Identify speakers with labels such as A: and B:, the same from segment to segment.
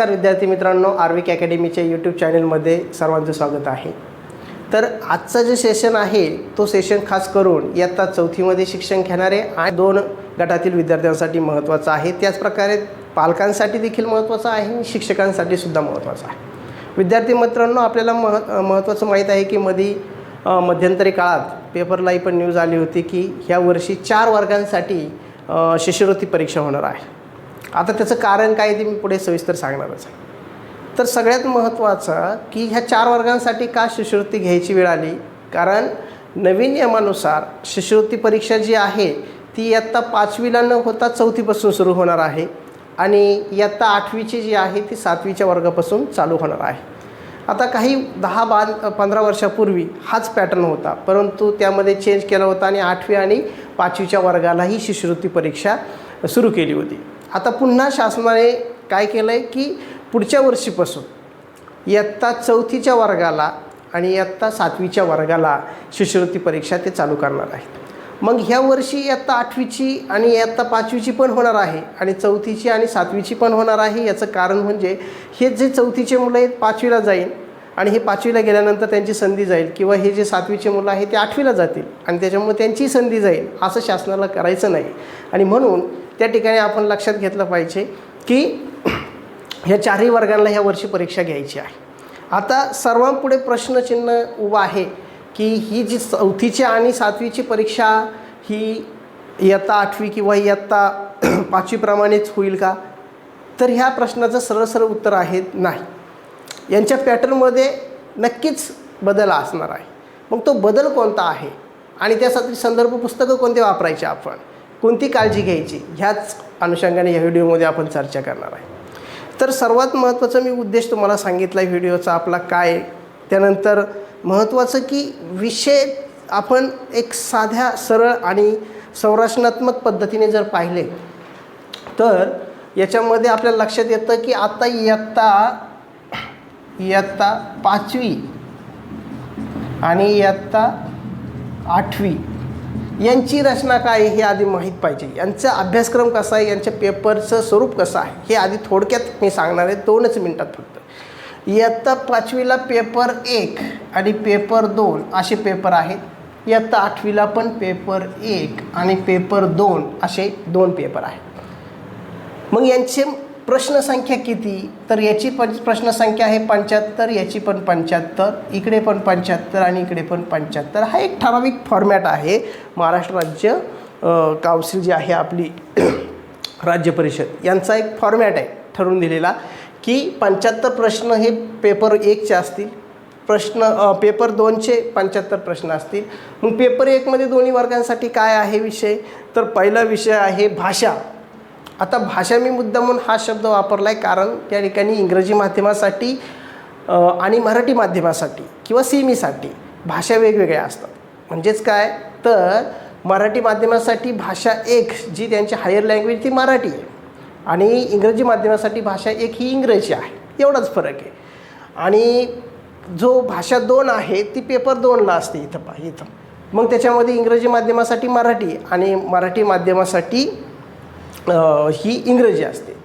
A: नमस्कार विद्यार्थी मित्रांनो. आर्विक अकॅडमीच्या यूट्यूब चॅनलमध्ये सर्वांचं स्वागत आहे. तर आजचं जे सेशन आहे तो सेशन खास करून इयत्ता चौथीमध्ये शिक्षण घेणारे आणि दोन गटातील विद्यार्थ्यांसाठी महत्त्वाचं आहे. त्याचप्रकारे पालकांसाठी देखील महत्त्वाचं आहे आणि शिक्षकांसाठी सुद्धा महत्त्वाचं आहे. विद्यार्थी मित्रांनो आपल्याला मह महत्त्वाचं माहीत आहे की मधी मध्यंतरी काळात पेपरलाही पण न्यूज आली होती की ह्या वर्षी चार वर्गांसाठी शिष्यवृत्ती परीक्षा होणार आहे. आता त्याचं कारण काय ते मी पुढे सविस्तर सांगणारच आहे. तर सगळ्यात महत्त्वाचं की ह्या चार वर्गांसाठी का शिष्यवृत्ती घ्यायची वेळ आली? कारण नवीन नियमानुसार शिष्यवृत्ती परीक्षा जी आहे ती इयत्ता पाचवीला न होता चौथीपासून सुरू होणार आहे आणि इयत्ता आठवीची जी आहे ती सातवीच्या वर्गापासून चालू होणार आहे. आता काही दहा बा पंधरा वर्षापूर्वी हाच पॅटर्न होता परंतु त्यामध्ये चेंज केला होता आणि आठवी आणि पाचवीच्या वर्गालाही शिष्यवृत्ती परीक्षा सुरू केली होती. आता पुन्हा शासनाने काय केलं आहे की पुढच्या वर्षीपासून इयत्ता चौथीच्या वर्गाला आणि इयत्ता सातवीच्या वर्गाला शिष्यवृत्ती परीक्षा ते चालू करणार आहेत मग ह्या वर्षी इयत्ता आठवीची आणि इयत्ता पाचवीची पण होणार आहे आणि चौथीची आणि सातवीची पण होणार आहे याचं कारण म्हणजे हे जे चौथीचे मुलं आहेत पाचवीला जाईल आणि हे पाचवीला गेल्यानंतर त्यांची संधी जाईल किंवा हे जे सातवीचे मुलं आहेत ते आठवीला जातील आणि त्याच्यामुळे त्यांची संधी जाईल असं शासनाला करायचं नाही. आणि म्हणून त्या ठिकाणी आपण लक्षात घेतलं पाहिजे की ह्या चारही वर्गांना ह्या वर्षी परीक्षा घ्यायची आहे. आता सर्वांपुढे प्रश्नचिन्ह उभं आहे की ही जी चौथीची आणि सातवीची परीक्षा ही इयत्ता आठवी किंवा इयत्ता पाचवीप्रमाणेच होईल का? तर ह्या प्रश्नाचं सरळ सरळ उत्तर आहे नाही. यांच्या पॅटर्नमध्ये नक्कीच बदल असणार आहे. मग तो बदल कोणता आहे? आणि त्यासाठी संदर्भ पुस्तकं कोणते वापरायचे आपण? कोणती काळजी घ्यायची? ह्याच अनुषंगाने या व्हिडिओमध्ये आपण चर्चा करणार आहे. तर सर्वात महत्त्वाचा मी उद्देश तुम्हाला सांगितला आहे व्हिडिओचा आपला काय? त्यानंतर महत्त्वाचं की विषय आपण एक साध्या सरळ आणि संरचनात्मक पद्धतीने जर पाहिले तर याच्यामध्ये आपल्याला लक्षात येतं की आता इयत्ता इयत्ता पाचवी आणि इयत्ता आठवी यांची रचना काय हे आधी माहीत पाहिजे. यांचा अभ्यासक्रम कसा आहे? यांच्या पेपरचं स्वरूप कसं आहे? हे आधी थोडक्यात मी सांगणार आहे. दोनच मिनटात फक्त. इयत्ता पाचवीला पेपर एक आणि पेपर दोन असे पेपर आहेत. इयत्ता आठवीला पण पेपर एक आणि पेपर दोन असे दोन पेपर आहेत. मग यांचे प्रश्नसंख्या किती? तर याची पण प्रश्नसंख्या आहे पंच्याहत्तर याची पण पंच्याहत्तर इकडे पण पंच्याहत्तर आणि इकडे पण पंच्याहत्तर. हा एक ठराविक फॉर्मॅट आहे. महाराष्ट्र राज्य काउन्सिल जी आहे आपली राज्य परिषद यांचा एक फॉर्मॅट आहे ठरवून दिलेला की पंच्याहत्तर प्रश्न हे पेपर एकचे असतील. प्रश्न पेपर दोनचे पंच्याहत्तर प्रश्न असतील. मग पेपर एकमध्ये दोन्ही वर्गांसाठी काय आहे विषय? तर पहिला विषय आहे भाषा. आता भाषा मी मुद्दा म्हणून हा शब्द वापरला आहे कारण त्या ठिकाणी इंग्रजी माध्यमासाठी आणि मराठी माध्यमासाठी किंवा सीमीसाठी भाषा वेगवेगळ्या असतात. म्हणजेच काय? तर मराठी माध्यमासाठी भाषा एक जी त्यांची हायर लँग्वेज ती मराठी आहे. आणि इंग्रजी माध्यमासाठी भाषा एक ही इंग्रजी आहे. एवढाच फरक आहे. आणि जो भाषा दोन आहे ती पेपर दोनला असते इथं पा इथं. मग त्याच्यामध्ये इंग्रजी माध्यमासाठी मराठी आणि मराठी माध्यमासाठी ही इंग्रजी असते.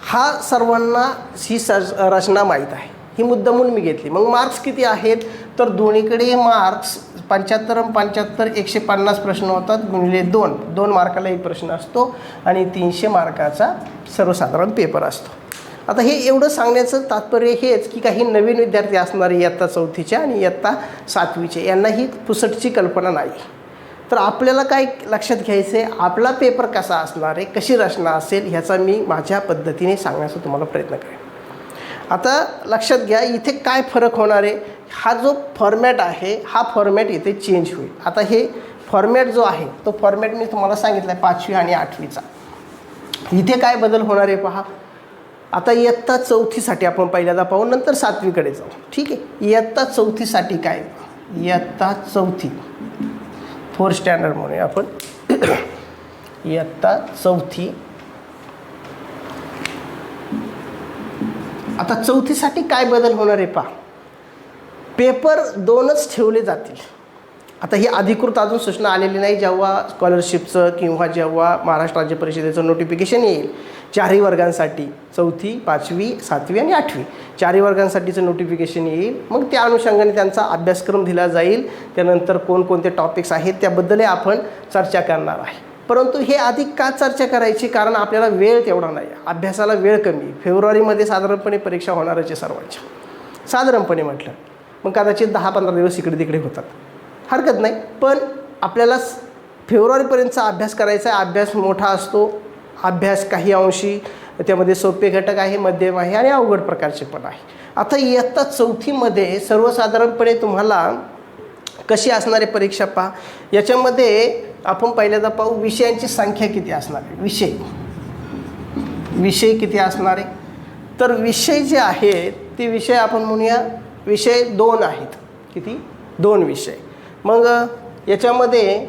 A: हा सर्वांना ही स रचना माहीत आहे. ही मुद्दा म्हणून मी घेतली. मग मार्क्स किती आहेत? तर दोन्हीकडे मार्क्स पंच्याहत्तर पंच्याहत्तर एकशे पन्नास प्रश्न होतात. गुणिले दोन. दोन मार्काला एक प्रश्न असतो आणि तीनशे मार्काचा सर्वसाधारण पेपर असतो. आता हे एवढं सांगण्याचं तात्पर्य हेच की काही नवीन विद्यार्थी असणारे इयत्ता चौथीच्या आणि इयत्ता सातवीचे यांना ही पुसटची कल्पना नाही. तर आपल्याला काय लक्षात घ्यायचं आहे आपला पेपर कसा असणार आहे? कशी रचना असेल? ह्याचा मी माझ्या पद्धतीने सांगण्याचा तुम्हाला प्रयत्न करेन. आता लक्षात घ्या इथे काय फरक होणार आहे? हा जो फॉर्मॅट आहे हा फॉर्मॅट इथे चेंज होईल. आता हे फॉर्मॅट जो आहे तो फॉर्मॅट मी तुम्हाला सांगितला आहे पाचवी आणि आठवीचा. इथे काय बदल होणार आहे पहा. आता इयत्ता चौथीसाठी आपण पहिल्यांदा पाहू नंतर सातवीकडे जाऊ. ठीक आहे? इयत्ता चौथीसाठी काय? इयत्ता चौथी. फोर स्टँडर्ड म्हणूया आपण. इयत्ता चौथी. आता चौथीसाठी काय बदल होणार आहे पहा. पेपर दोनच ठेवले जातील. आता ही अधिकृत अजून सूचना आलेली नाही. जेव्हा स्कॉलरशिपचं किंवा जेव्हा महाराष्ट्र राज्य परिषदेचं नोटिफिकेशन येईल चारही वर्गांसाठी चौथी पाचवी सातवी आणि आठवी चारही वर्गांसाठीचं नोटिफिकेशन येईल. मग त्या अनुषंगाने त्यांचा अभ्यासक्रम दिला जाईल. त्यानंतर कोणकोणते टॉपिक्स आहेत त्याबद्दलही आपण चर्चा करणार आहे. परंतु हे अधिक का चर्चा करायची? कारण आपल्याला वेळ तेवढा नाही. अभ्यासाला वेळ कमी. फेब्रुवारीमध्ये साधारणपणे परीक्षा होणारच आहे सर्वांच्या. साधारणपणे म्हटलं मग कदाचित दहा पंधरा दिवस इकडे तिकडे होतात. हरकत नाही. पण आपल्याला फेब्रुवारीपर्यंतचा अभ्यास करायचा आहे. अभ्यास मोठा असतो. अभ्यास काही अंशी त्यामध्ये सोपे घटक आहे मध्यम आहे आणि अवघड प्रकारचे पण आहे. आता इयत्ता चौथीमध्ये सर्वसाधारणपणे तुम्हाला कशी असणारे परीक्षा पहा. याच्यामध्ये आपण पहिल्यांदा पाहू विषयांची संख्या किती असणार आहे? विषय. विषय किती असणार आहे? तर विषय जे आहेत ते विषय आपण म्हणूया विषय दोन आहेत. किती? दोन विषय. मग याच्यामध्ये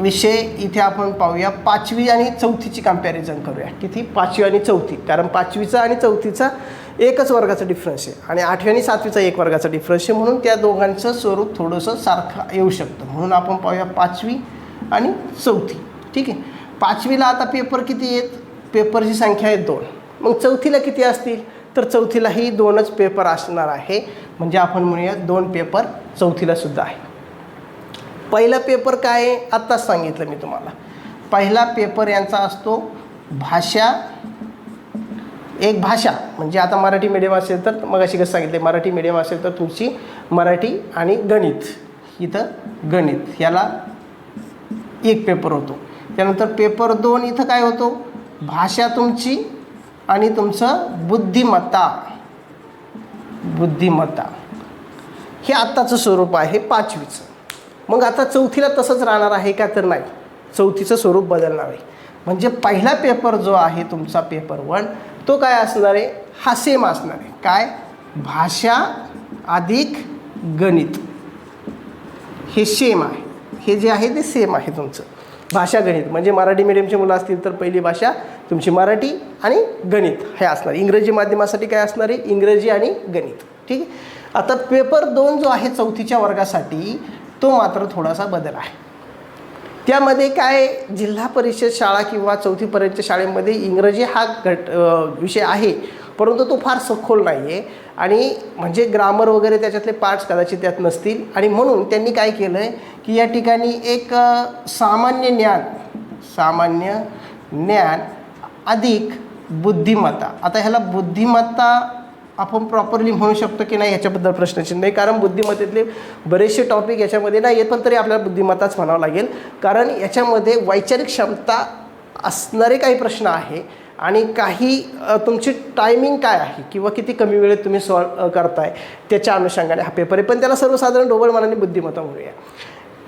A: विषय इथे आपण पाहूया. पाचवी आणि चौथीची कंपॅरिझन करूया. किती? पाचवी आणि चौथी. कारण पाचवीचा आणि चौथीचा एकच वर्गाचा डिफरन्स आहे. आणि आठवी आणि सातवीचा एक वर्गाचा डिफरन्स आहे. म्हणून त्या दोघांचं स्वरूप थोडंसं सारखं येऊ शकतं. म्हणून आपण पाहूया पाचवी आणि चौथी. ठीक आहे? पाचवीला आता पेपर किती आहेत? पेपरची संख्या आहे दोन. मग चौथीला किती असतील? तर चौथीलाही दोनच पेपर असणार आहे. म्हणजे आपण म्हणूया दोन पेपर चौथीला सुद्धा आहे. पहिला पेपर काय आहे? आत्ताच सांगितलं मी तुम्हाला. पहिला पेपर यांचा असतो भाषा एक भाषा. म्हणजे आता मराठी मीडियम असेल तर मग अशी कसं सांगितले मराठी मीडियम असेल तर तुमची मराठी आणि गणित. इथं गणित. याला एक पेपर होतो. त्यानंतर पेपर दोन इथं काय होतो? भाषा तुमची आणि तुमचं बुद्धिमत्ता. बुद्धिमत्ता. हे आत्ताचं स्वरूप आहे पाचवीचं. मग आता चौथीला तसंच राहणार आहे का तर नाही. चौथीचं स्वरूप बदलणार आहे. म्हणजे पहिला पेपर जो आहे तुमचा पेपर वन तो काय असणार आहे? हा सेम असणार आहे. काय? भाषा अधिक गणित. हे सेम आहे. हे जे आहे ते सेम आहे तुमचं. भाषा गणित. म्हणजे मराठी मिडियमचे मुलं असतील तर पहिली भाषा तुमची मराठी आणि गणित. हे असणार. इंग्रजी माध्यमासाठी काय असणार आहे? इंग्रजी आणि गणित. ठीक आहे? आता पेपर दोन जो आहे चौथीच्या वर्गासाठी तो मात्र थोडासा बदल आहे. त्यामध्ये काय जिल्हा परिषद शाळा किंवा चौथीपर्यंतच्या शाळेमध्ये इंग्रजी हा घट विषय आहे परंतु तो फार सखोल नाही आहे आणि म्हणजे ग्रामर वगैरे त्याच्यातले पार्ट्स कदाचित त्यात नसतील. आणि म्हणून त्यांनी काय केलं आहे की या ठिकाणी एक सामान्य ज्ञान सामान्य ज्ञान अधिक बुद्धिमत्ता. आता ह्याला बुद्धिमत्ता आपण प्रॉपरली म्हणू शकतो की नाही याच्याबद्दल प्रश्नचिन्ह नाही. कारण बुद्धिमत्तेतले बरेचसे टॉपिक याच्यामध्ये नाही येत पण तरी आपल्याला बुद्धिमत्ताच म्हणावं लागेल. कारण याच्यामध्ये वैचारिक क्षमता असणारे काही प्रश्न आहे आणि काही तुमची टायमिंग काय आहे किंवा किती कमी वेळेत तुम्ही सॉल्व करताय त्याच्या अनुषंगाने हा पेपर आहे. पण त्याला सर्वसाधारण ढोबळ मनाने बुद्धिमत्ता म्हणूया.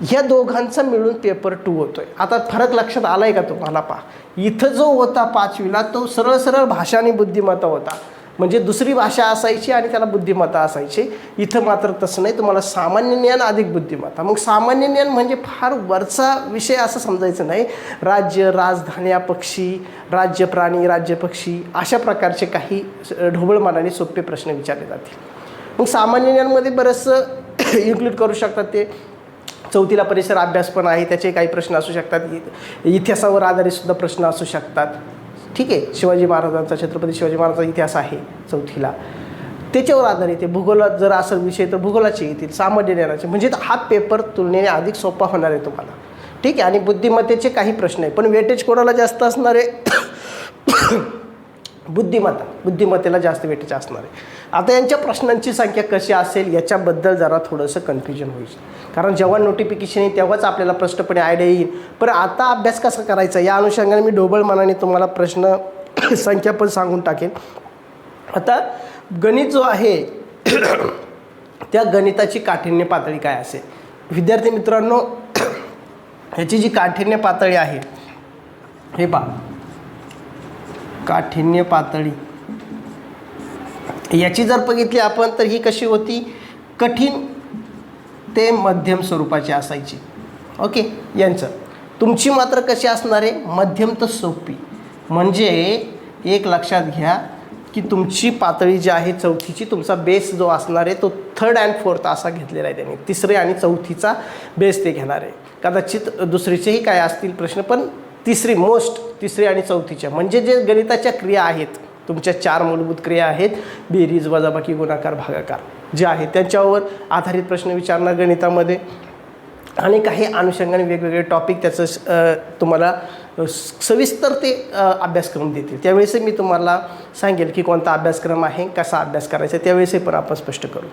A: ह्या दोघांचा मिळून पेपर टू होतोय. आता फरक लक्षात आला आहे का तुम्हाला? पहा. इथं जो होता पाचवीला तो सरळ सरळ भाषा आणि बुद्धिमत्ता होता. म्हणजे दुसरी भाषा असायची आणि त्याला बुद्धिमत्ता असायची. इथं मात्र तसं नाही. तुम्हाला सामान्य ज्ञान अधिक बुद्धिमत्ता. मग सामान्य ज्ञान म्हणजे फार वरचा विषय असं समजायचं नाही. राज्य राजधान्या पक्षी राज्य प्राणी राज्य पक्षी अशा प्रकारचे काही ढोबळमानाने सोपे प्रश्न विचारले जातील. मग सामान्य ज्ञानमध्ये बरंचसं इन्क्लूड करू शकतात ते. चौथीला परिसर अभ्यास पण आहे त्याचे काही प्रश्न असू शकतात. इ- इतिहासावर आधारित सुद्धा प्रश्न असू शकतात. ठीक आहे शिवाजी महाराजांचा छत्रपती शिवाजी महाराजांचा इतिहास आहे चौथीला. त्याच्यावर आधारित आहे भूगोलात जर असेल विषय तर भूगोलाचे येतील सामान्य ज्ञानाचे. म्हणजे हा पेपर तुलनेने अधिक सोपा होणार आहे तुम्हाला. ठीक आहे आणि बुद्धिमत्तेचे काही प्रश्न आहे पण वेटेज कोणाला जास्त असणार आहे? बुद्धिमत्ता बुद्धिमत्तेला जास्त वेटेज असणार आहे. आता यांच्या प्रश्नांची संख्या कशी असेल याच्याबद्दल जरा थोडंसं कन्फ्युजन होईल. कारण जेव्हा नोटिफिकेशन येईल तेव्हाच आपल्याला स्पष्टपणे आयडिया येईल. पण आता अभ्यास कसा करायचा? या अनुषंगाने मी ढोबळ मनाने तुम्हाला प्रश्न संख्या पण सांगून टाकेन. आता गणित जो आहे त्या गणिताची काठिण्य पातळी काय असेल? विद्यार्थी मित्रांनो ह्याची जी काठिण्य पातळी आहे हे पहा. काठिण्य पातळी. याची जर बघितली आपण तर ही कशी होती? कठीण ते मध्यम स्वरूपाची असायची. ओके? यांचं. तुमची मात्र कशी असणार आहे? मध्यम तर सोपी. म्हणजे एक लक्षात घ्या की तुमची पातळी जी आहे चौथीची तुमचा बेस जो असणार आहे तो थर्ड अँड फोर्थ असा घेतलेला आहे त्यांनी. तिसरे आणि चौथीचा बेस ते घेणार आहे. कदाचित दुसरीचेही काय असतील प्रश्न पण तिसरी मोस्ट तिसरी आणि चौथीच्या. म्हणजे जे गणिताच्या क्रिया आहेत तुमच्या चार मूलभूत क्रिया आहेत बेरीज वजाबाकी गुणाकार भागाकार जे आहेत त्यांच्यावर आधारित प्रश्न विचारणार गणितामध्ये. आणि काही अनुषंगाने वेगवेगळे टॉपिक त्याचं तुम्हाला स- सविस्तर ते अभ्यासक्रम देतील. त्यावेळेसही मी तुम्हाला सांगेल की कोणता अभ्यासक्रम आहे कसा अभ्यास करायचा त्यावेळेसही पण आपण स्पष्ट करू.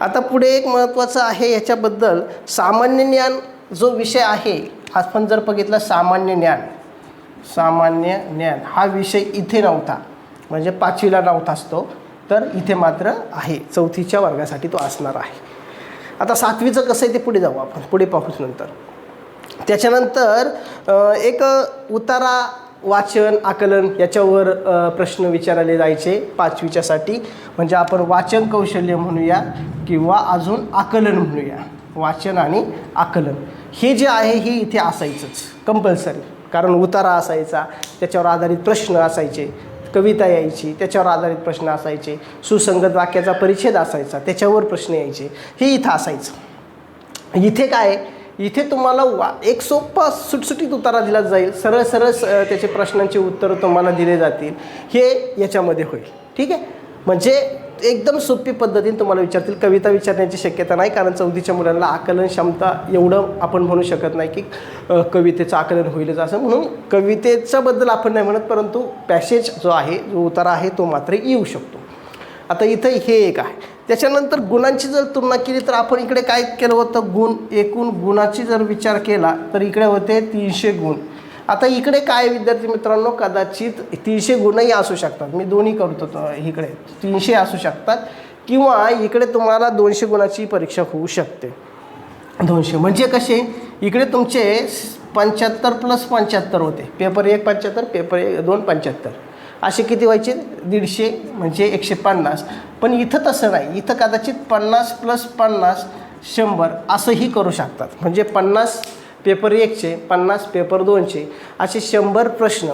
A: आता पुढे एक महत्त्वाचं आहे याच्याबद्दल सामान्य ज्ञान जो विषय आहे आपण जर बघितलं सामान्य ज्ञान सामान्य ज्ञान हा विषय इथे नव्हता म्हणजे पाचवीला नव्हता असतो तर इथे मात्र आहे चौथीच्या वर्गासाठी तो असणार आहे. आता सातवीचं कसं आहे ते पुढे जाऊ आपण पुढे पाहूच नंतर. त्याच्यानंतर एक उतारा वाचन आकलन याच्यावर प्रश्न विचारले जायचे पाचवीच्यासाठी. म्हणजे आपण वाचन कौशल्य म्हणूया किंवा अजून आकलन म्हणूया. वाचन आणि आकलन. हे जे आहे हे इथे असायचंच कंपल्सरी कारण उतारा असायचा त्याच्यावर आधारित प्रश्न असायचे कविता यायची त्याच्यावर आधारित प्रश्न असायचे सुसंगत वाक्याचा परिच्छेद असायचा त्याच्यावर प्रश्न यायचे. हे इथं असायचं. इथे काय? इथे तुम्हाला वा एक सोपा सुटसुटीत उतारा दिला जाईल सरळ सरळ स- त्याचे प्रश्नांचे उत्तरं तुम्हाला दिले जातील. हे याच्यामध्ये होईल. ठीक आहे? म्हणजे एकदम सोपी पद्धतीने तुम्हाला विचारतील. कविता विचारण्याची शक्यता नाही कारण चौथीच्या मुलांना आकलन क्षमता एवढं आपण म्हणू शकत नाही की कवितेचं आकलन होईलच असं. म्हणून कवितेच्याबद्दल आपण नाही म्हणत परंतु पॅसेज जो आहे जो उतारा आहे तो मात्र येऊ शकतो. आता इथं हे एक आहे. त्याच्यानंतर गुणांची जर तुलना केली तर आपण इकडे काय केलं होतं? गुण एकूण गुणाची जर विचार केला तर इकडे होते तीनशे गुण. आता इकडे काय विद्यार्थी मित्रांनो कदाचित तीनशे गुणही असू शकतात. मी दोन्ही करतो तो इकडे. तीनशे असू शकतात. किंवा इकडे तुम्हाला दोनशे गुणाची परीक्षा होऊ शकते. दोनशे. म्हणजे कसे? इकडे तुमचे पंच्याहत्तर प्लस पंच्याहत्तर होते. पेपर एक पंच्याहत्तर पेपर एक दोन पंच्याहत्तर. असे किती व्हायचे? दीडशे म्हणजे एकशे पन्नास. पण इथं तसं नाही. इथं कदाचित पन्नास प्लस पन्नास शंभर असंही करू शकतात. म्हणजे पन्नास पेपर एकचे पन्नास पेपर दोनशे असे शंभर प्रश्न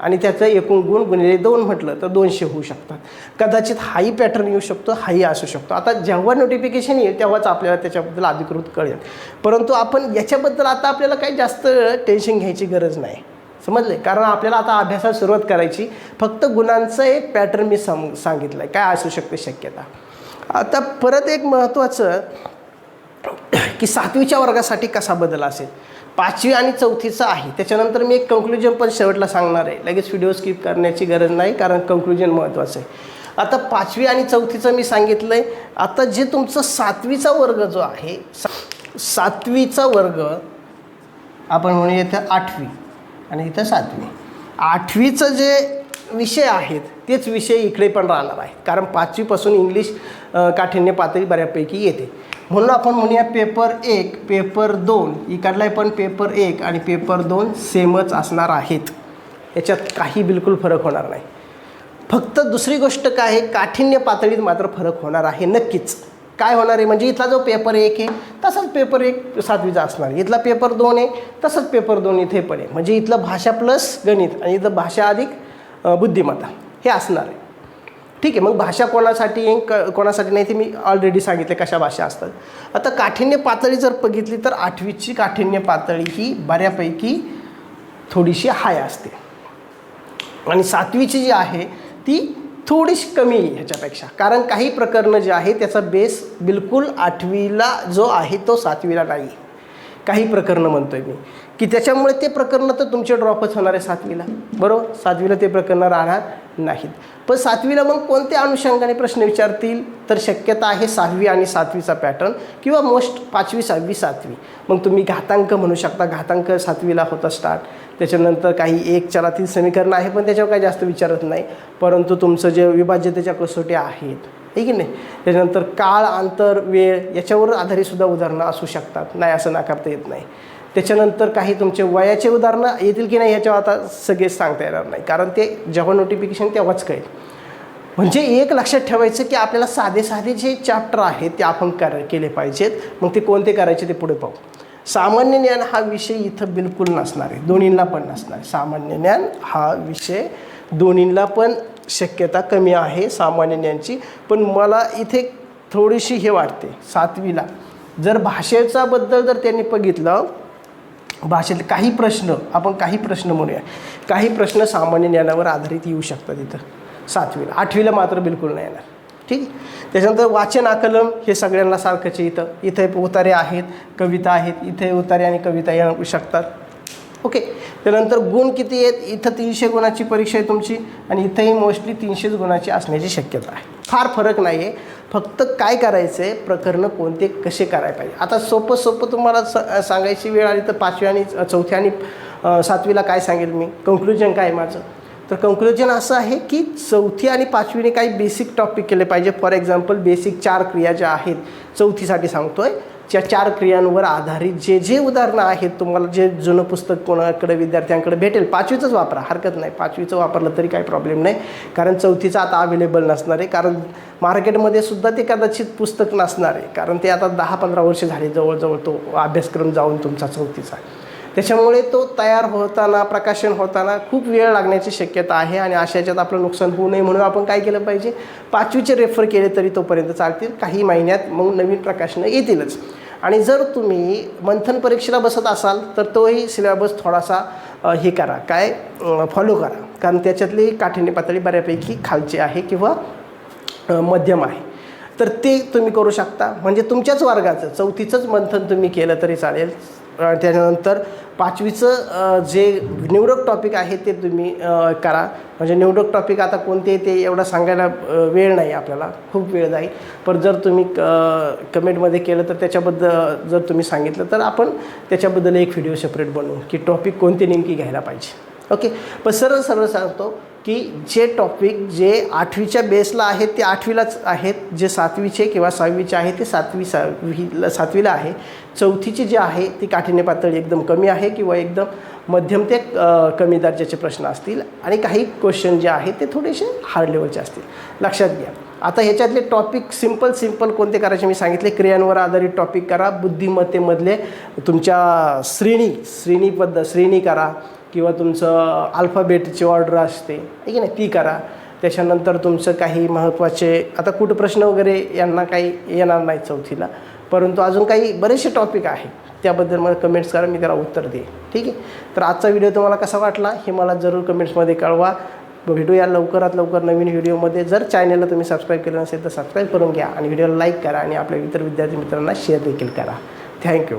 A: आणि त्याचं एकूण गुण गुणिले दोन म्हटलं तर दोनशे होऊ शकतात. कदाचित हाही पॅटर्न येऊ शकतो हाही असू शकतो. आता जेव्हा नोटिफिकेशन येईल तेव्हाच आपल्याला त्याच्याबद्दल अधिकृत कळेल. परंतु आपण याच्याबद्दल आता आपल्याला काही जास्त टेन्शन घ्यायची गरज नाही. समजले? कारण आपल्याला आता अभ्यासाला सुरुवात करायची. फक्त गुणांचं एक पॅटर्न मी सम सांगितलं आहे काय असू शकते शक्यता? आता परत एक महत्त्वाचं की सातवीच्या वर्गासाठी कसा बदल असेल? पाचवी आणि चौथीचं आहे. त्याच्यानंतर मी एक कंक्लुजन पण शेवटला सांगणार आहे. लगेच व्हिडिओ स्किप करण्याची गरज नाही कारण कंक्लुजन महत्त्वाचं आहे. आता पाचवी आणि चौथीचं मी सांगितलं आहे आता जे तुमचं सातवीचा वर्ग जो आहे सा सातवीचा वर्ग आपण म्हणूया इथं आठवी आणि इथं सातवी. आठवीचं जे विषय आहेत तेच विषय इकडे पण राहणार आहेत. कारण पाचवीपासून इंग्लिश काठिण्य पातळी बऱ्यापैकी येते. म्हणून आपण म्हणूया पेपर एक पेपर दोन. इकडलाही पण पेपर एक आणि पेपर दोन सेमच असणार आहेत. याच्यात काही बिलकुल फरक होणार नाही. फक्त दुसरी गोष्ट काय आहे? काठिण्य पातळीत मात्र फरक होणार आहे नक्कीच. काय होणार आहे? म्हणजे इथला जो पेपर एक आहे तसाच पेपर एक सातवीचा असणार आहे. इथला पेपर दोन आहे तसंच पेपर दोन इथे पण आहे. म्हणजे इथलं भाषा प्लस गणित आणि इथलं भाषा अधिक बुद्धिमत्ता हे असणार आहे. ठीक आहे मग भाषा कोणासाठी क कोणासाठी नाही ते मी ऑलरेडी सांगितले कशा भाषा असतात. आता काठिण्य पातळी जर बघितली तर आठवीची काठिण्य पातळी ही बऱ्यापैकी थोडीशी हाय असते. आणि सातवीची जी आहे ती थोडीशी कमी ह्याच्यापेक्षा. कारण काही प्रकरणं जे आहे त्याचा बेस बिलकुल आठवीला जो आहे तो सातवीला नाही. काही प्रकरणं आहे मी. की त्याच्यामुळे ते प्रकरणं तर तुमचे ड्रॉपच होणार आहे सातवीला. बरोबर? सातवीला ते प्रकरणं राहणार नाहीत. पण सातवीला मग कोणत्या अनुषंगाने प्रश्न विचारतील? तर शक्यता आहे सहावी आणि सातवीचा पॅटर्न किंवा मोस्ट पाचवी सहावी सातवी. मग तुम्ही घातांक म्हणू शकता. घातांक सातवीला होता स्टार्ट त्याच्यानंतर काही एक चलातील समीकरण आहे पण त्याच्यावर काही जास्त विचारत नाही. परंतु तुमचं जे विभाज्यतेच्या कसोट्या आहेत. आहे की नाही? त्याच्यानंतर काळ अंतर वेळ याच्यावर आधारित सुद्धा उदाहरणं असू शकतात. नाही असं नाकारता येत नाही. त्याच्यानंतर काही तुमचे वयाचे उदाहरणं येतील की नाही ह्याच्यावर आता सगळेच सांगता येणार नाही. कारण ते जेव्हा नोटिफिकेशन तेव्हाच कळेल. म्हणजे एक लक्षात ठेवायचं की आपल्याला साधे साधे जे चॅप्टर आहेत ते आपण कर केले पाहिजेत. मग ते कोणते करायचे ते पुढे पाहू. सामान्य ज्ञान हा विषय इथं बिलकुल नसणार आहे. दोन्हींना पण नसणार आहे. सामान्य ज्ञान हा विषय दोन्हींना पण शक्यता कमी आहे सामान्य ज्ञानची. पण मला इथे थोडीशी हे वाटते. सातवीला जर भाषेचा बद्दल जर त्यांनी बघितलं भाषेत काही प्रश्न आपण काही प्रश्न म्हणूया. काही प्रश्न सामान्य ज्ञानावर आधारित येऊ शकतात इथं. सातवीला. आठवीला मात्र बिलकुल नाही येणार. ठीक आहे? त्याच्यानंतर वाचन आकलन हे सगळ्यांना सारखंच आहे इथं. इथे उतारे आहेत कविता आहेत. इथे उतारे आणि कविता येऊ शकतात. ओके. त्यानंतर गुण किती आहेत? इथं तीनशे गुणाची परीक्षा आहे तुमची आणि इथंही मोस्टली तीनशेच गुणाची असण्याची शक्यता आहे. फार फरक नाही आहे फक्त काय करायचं आहे प्रकरणं कोणते कसे करायला पाहिजे? आता सोपं सोपं तुम्हाला स सांगायची वेळ आली तर पाचवी आणि चौथ्या आणि सातवीला काय सांगेल मी? कन्क्लुजन काय आहे माझं? तर कन्क्लुजन असं आहे की चौथी आणि पाचवीने काही बेसिक टॉपिक केले पाहिजे. फॉर एक्झाम्पल बेसिक चार क्रिया ज्या आहेत चौथीसाठी सांगतो आहे च्या चार क्रियांवर आधारित जे जे उदाहरणं आहेत तुम्हाला जे जुनं पुस्तक कोणाकडे विद्यार्थ्यांकडे भेटेल पाचवीचंच वापरा. हरकत नाही. पाचवीचं वापरलं तरी काही प्रॉब्लेम नाही. कारण चौथीचं आता अवेलेबल नसणार आहे. कारण मार्केटमध्ये सुद्धा ते कदाचित पुस्तक नसणार आहे. कारण ते आता दहा पंधरा वर्ष झाली जवळजवळ तो अभ्यासक्रम जाऊन तुमचा चौथीचा त्याच्यामुळे तो तयार होताना प्रकाशन होताना खूप वेळ लागण्याची शक्यता आहे आणि अशा याच्यात आपलं नुकसान होऊ नये म्हणून आपण काय केलं पाहिजे? पाचवीचे रेफर केले तरी तोपर्यंत चालतील. काही महिन्यात मग नवीन प्रकाशनं येतीलच. आणि जर तुम्ही मंथन परीक्षेला बसत असाल तर तोही सिलेबस थोडासा हे करा. काय? फॉलो करा. कारण त्याच्यातली काठिण्य पातळी बऱ्यापैकी खालची आहे किंवा मध्यम आहे. तर ते तुम्ही करू शकता. म्हणजे तुमच्याच वर्गाचं चौथीचंच मंथन तुम्ही केलं तरी चालेल. आणि त्याच्यानंतर पाचवीचं जे निवडक टॉपिक आहे ते तुम्ही करा. म्हणजे निवडक टॉपिक आता कोणते ते एवढा सांगायला वेळ नाही आपल्याला. खूप वेळ जाईल. पण जर तुम्ही कमेंटमध्ये केलं तर त्याच्याबद्दल जर तुम्ही सांगितलं तर आपण त्याच्याबद्दल एक व्हिडिओ सेपरेट बनवू की टॉपिक कोणते नेमकी घ्यायला पाहिजे. ओके पण सरळ सरळ सांगतो. की जे टॉपिक जे आठवीच्या बेसला आहेत ते आठवीलाच आहेत. जे सातवीचे किंवा सहावीचे आहे ते सातवी सहावीला सातवीला आहे. चौथीचे जे आहे ती काठिण्य पातळी एकदम कमी आहे किंवा एकदम मध्यम ते कमी दर्जाचे प्रश्न असतील. आणि काही क्वेश्चन जे आहेत ते थोडेसे हार्ड लेवलचे असतील. लक्षात घ्या. आता ह्याच्यातले टॉपिक सिंपल सिंपल कोणते करायचे? मी सांगितले क्रियांवर आधारित टॉपिक करा बुद्धिमत्तेमधले तुमच्या श्रेणी श्रेणीबद्दल श्रेणी करा. किंवा तुमचं अल्फाबेटची ऑर्डर असते आहे की नाही ती करा. त्याच्यानंतर तुमचं काही महत्त्वाचे आता कुठं प्रश्न वगैरे यांना काही येणार नाही चौथीला. परंतु अजून काही बरेचसे टॉपिक आहे त्याबद्दल मला कमेंट्स करा मी त्याला उत्तर दे ठीक आहे? तर आजचा व्हिडिओ तुम्हाला कसा वाटला हे मला जरूर कमेंट्समध्ये कळवा. भेटूया लवकरात लवकर नवीन व्हिडिओमध्ये जर चॅनलला तुम्ही सबस्क्राईब केलं नसेल तर सबस्क्राईब करून घ्या आणि व्हिडिओला लाईक करा आणि आपल्या इतर विद्यार्थी मित्रांना शेअर देखील करा. थँक्यू